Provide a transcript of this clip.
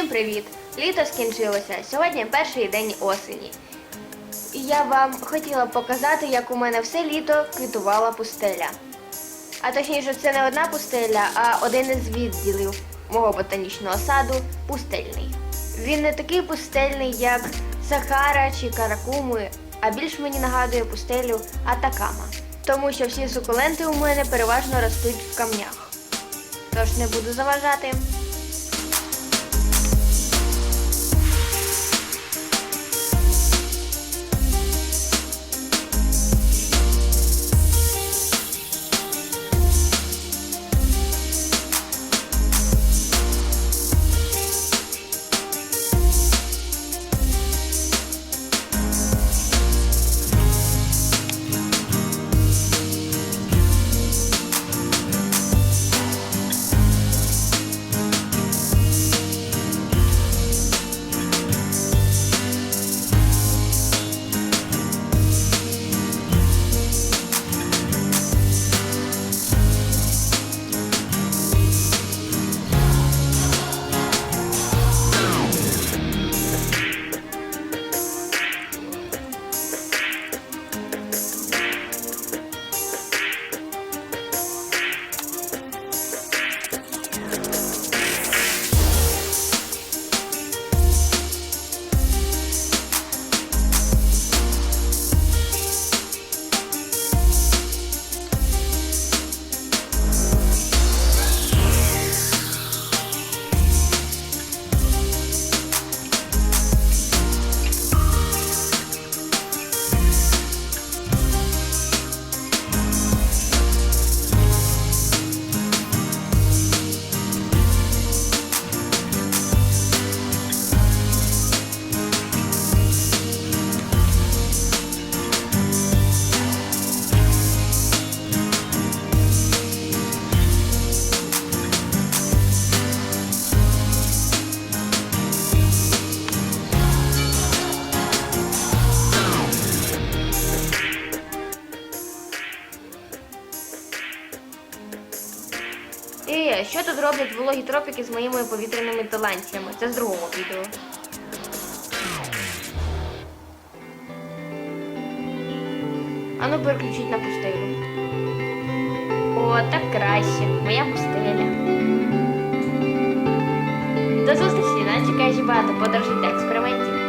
Всім привіт! Літо скінчилося. Сьогодні перший день осені. І я вам хотіла показати, як у мене все літо квітувала пустеля. А точніше, це не одна пустеля, а один із відділів мого ботанічного саду пустельний. Він не такий пустельний, як Сахара чи Каракуми, а більш мені нагадує пустелю Атакама. Тому що всі сукуленти у мене переважно ростуть в камнях. Тож не буду заважати. І що тут роблять вологі тропіки з моїми повітряними талантами? Це з другого відео. Ану переключіть на пустелю. О, так краще. Моя пустеля. До зустрічі! Нас чекає багато подорожей та експериментів.